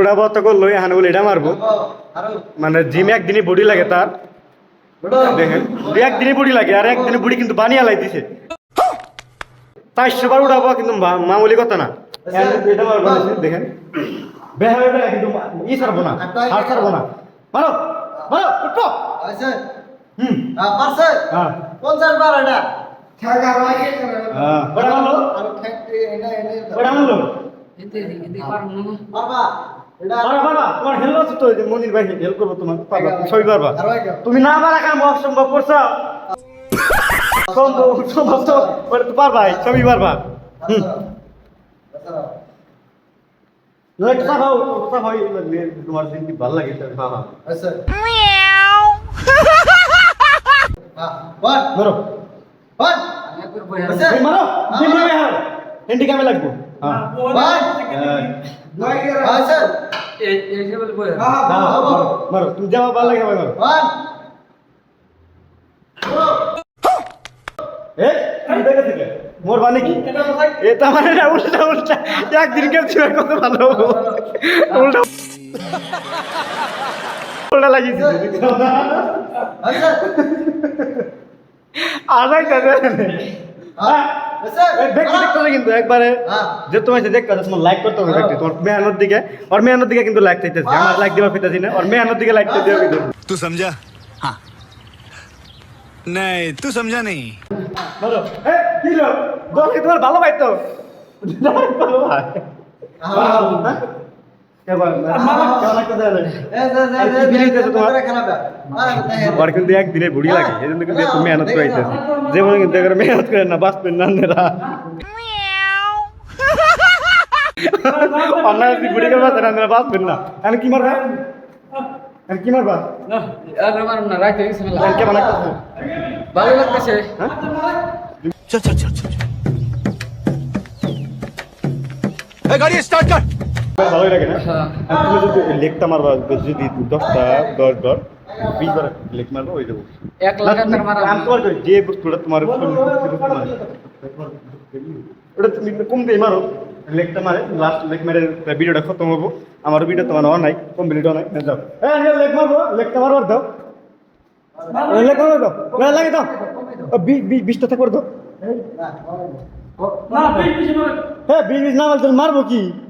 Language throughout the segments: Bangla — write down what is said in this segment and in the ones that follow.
উড়াবো তো করল এখানে বলে এটা মারবো। মানে জিমে একদিনই বডি লাগে তার। দেখেন একদিনই বুড়ি লাগে, আর একদিনে বুড়ি কিন্তু বানিয়ে লাই দিছে। চারশো বার কিন্তু মামুলি কথা না। দেখেন। মারলো? মারো মারো তোমার হেল্প আছে তো মনির ভাই হেল্প করব তোমার পারবা সবই পারবা তুমি না মারা কাম অসম্ভব করছ? সম্ভব সম্ভব তো সবই পারবা। হুম। একটা খাও তোমার দিন কি ভালো লাগে হ্যাঁ হ্যাঁ মারো। মারো দিন নেবে হ্যাঁ। হ্যান্ডি কামে লাগবো হ্যাঁ মারো, মারো তুমি যাওয়া ভালো লাগে ভাই মারো এ তুমি দেখে থেকে মোর বানি কি? এটা মানে না উল্টা উল্টা। একদিন কেউ ছিল কত ভালো উল্টা। উল্টা লাগিয়েছি আড়াই কাজে দেখতে দেখতে হবে কিন্তু একবারে যে তোমার সাথে দেখতে তোমার লাইক করতে হবে দেখতে তোমার মেহানোর দিকে আর মেহানোর দিকে কিন্তু লাইক চাইতেছি আমার লাইক দিবার পেতেছি না আর মেহানোর দিকে লাইক দিতে হবে কিন্তু तू समझा हाँ नहीं तू समझा नहीं বলো এ কি লো দল কি তোমার ভালো ভাই তো ভালো ভাই কিন্তু একদিনে বুড়ি লাগে এই জন্য কিন্তু মেহনত করাইতেছে যেমন কিন্তু মেহনত করেন না বাঁচবেন না নেরা অন্যায় বুড়ি করে বাঁচেন না বাঁচবেন না। এখন কি মারবা? এখন কি মারবা? না আর মারব না রাইতে বিসমিল্লাহ কেমন লাগতেছে? ভালো লাগতেছে। হ্যাঁ চল চল চল চল এই গাড়ি স্টার্ট কর। ভালোই লাগে না? তুমি যদি লেকটা মারবা যদি দশটা দশ দশ বিশ বার লেক মারবা ওই দেবো। এক কই, যে বস্তুটা তোমার ওটা তুমি কম দিয়ে মারো। লেকটা মারে লাস্ট লেক মেরে ভিডিওটা খতম হব। আমার ভিডিও তোমার অন নাই কমপ্লিট অন নাই। হ্যাঁ, যাও। হ্যাঁ লেক মারবো লেকটা মারবার দাও। লেক মারবো দাও। লাগে দাও। ও, বি- বি- বিশটা থাকবার দাও। হ্যাঁ বিশ বিশ না মারবো কি? হ্যাঁ,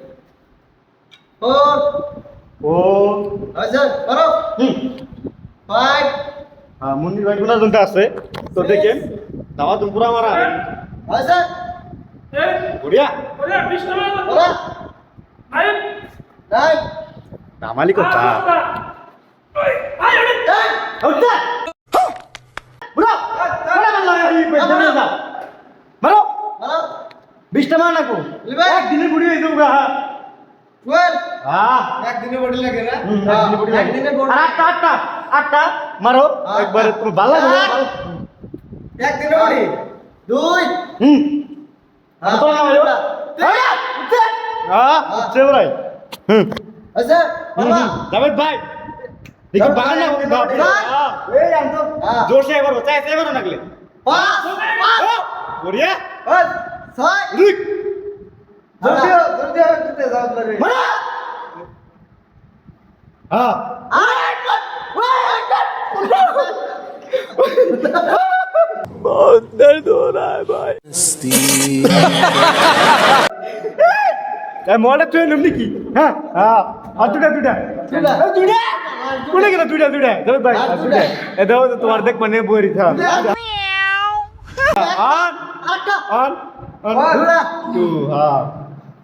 ও হুম। হ্যাঁ মন্দির ভাই গুণা জনটা আছে? তো দেখেন দাওয়া তুমি পুরা মারা। বঢ়িয়া দামালি কথা। উঠতে বুড়ো বড় মারলো? এই বেদনা দাও মারো। বিশটা মার নাকো। একদিনে বুড়ি হয়ে যাব হ্যাঁ মারো একবারে তুমি ভালো লাগবে ভালো। একদিনে বডি দুই হুম হ্যাঁ। কত লাগা ভাইও হ্যাঁ উঠতে হ্যাঁ উঠতে বড়াই হুম আচ্ছা হুম, হুম। জাভেদ ভাই দেখি বাগান না হোক বাপ রে। হ্যাঁ এই আম তো হ্যাঁ। জোর সে একবার চাই সে একবার নাগলে পাঁচ পাঁচ বড়িয়া পাঁচ ছয় बहुत दर्द हो रहा है भाई। ए मला तू नमली की। हा। हा। हा तुड्या तुड्या तुड्या कुठे गेला तुड्या तुड्या जाऊ बाय तुड्या ए जाऊ तू अर्धेक म्हणे बोर इथं ऑन ऑन ऑन टू हाँ।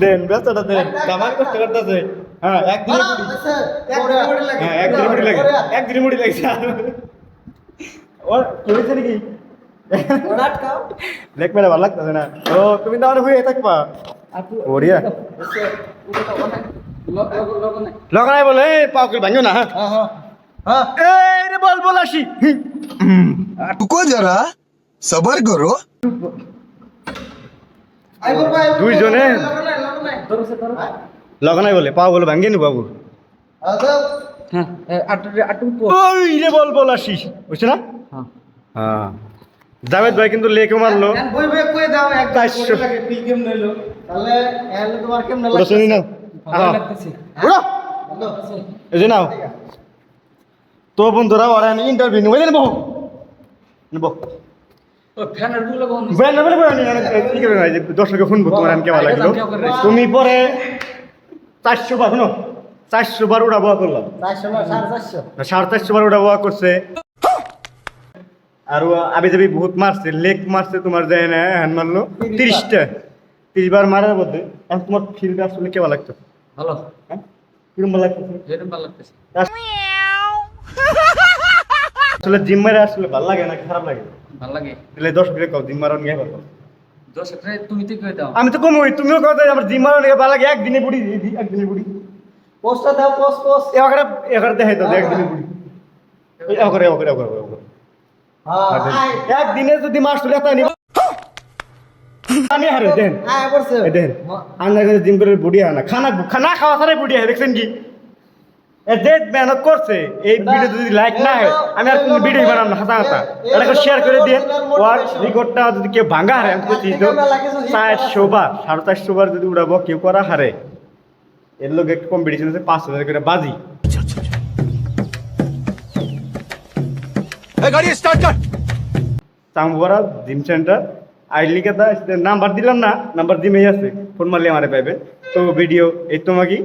দেন। ব্যস্তটা দেন কামাল কষ্ট করতেছে। এক দিনে হ্যাঁ এক দিনে মুড়ি লাগে এক দিনে মুড়ি লাগছে ওর কি হয়েছে নাকি লেখ মেরে ভালো না। তো তুমি না হয়ে থাকবা। ওরিয়া লগ নাই বলে পাউকে ভাঙো না হ্যাঁ।, হ্যাঁ। হ্যাঁ হ্যাঁ। এই রে বল বল আসি। যারা। সবার করো। দুইজনে? লগনাই বলে পা বলে ভাঙ্গে নি বাবু? ওই রে বল বল আসিস। বুঝছে না? হ্যাঁ। জাভেদ ভাই কিন্তু লেকে মারলো। শুনি না হ্যাঁ। এই যে নাও। তো বন্ধুরা ওরা ইন্টারভিউ নেব। নেব। দর্শকে শুনব তোমার আমি কেমন লাগল? তুমি পরে চারশো বার শুনো চারশো বার ওটা বোয়া করলাম। সাড়ে চারশো। বার ওটা বোয়া করছে। আর ও আবি যাবি বহুত মারছে লেক মারছে তোমার যায় না হ্যান মারলো। তিরিশটা। তিরিশ বার মারার মধ্যে। এখন তোমার ফিল্ডে আসলে কেমন লাগতো? ভালো। হ্যাঁ? কিরম ভালো লাগতো যেরকম ভালো লাগতেছে। আসলে জিম মারে আসলে ভালো লাগে না খারাপ লাগে? ভালো লাগে। তাহলে দশ মিনিট কম জিম মারন গিয়ে ভালো দশ একটা তুমি তো কই দাও। আমি তো কম হই তুমিও কথা আমার জিম মারন গিয়ে ভালো লাগে একদিনে বুড়ি একদিনে বুড়ি। পোস্টটা দাও পোস্ট পোস্ট। এবারে এবারে দেখাই তো একদিনে বুড়ি। এবারে এবারে এবারে এবারে হ্যাঁ একদিনে যদি মাস তুলে একটা নিব। আমি হারে দেন। হ্যাঁ করছে এই দেন। আন্নার জিম করে বুড়ি আনা। খানা খানা খাওয়া ছাড়াই বুড়ি হয় দেখছেন কি? যে মেহনত করছে এই ভিডিও যদি লাইক না হয় আমি আর কোনো ভিডিও বানাম না হাতা হাতা এটা শেয়ার করে দিয়ে ওর রেকর্ডটা যদি কেউ ভাঙা হারে আমি করছি তো চারশো বার সাড়ে চারশো বার যদি উড়াবো কেউ করা হারে। এর লোক একটা কম্পিটিশন আছে পাঁচ হাজার করে বাজি। গাড়ি জিম সেন্টার আইডলি কথা নাম্বার দিলাম না নাম্বার দিমেই আছে ফোন মারলে আমারে পাইবে। তো ভিডিও এই তোমাকে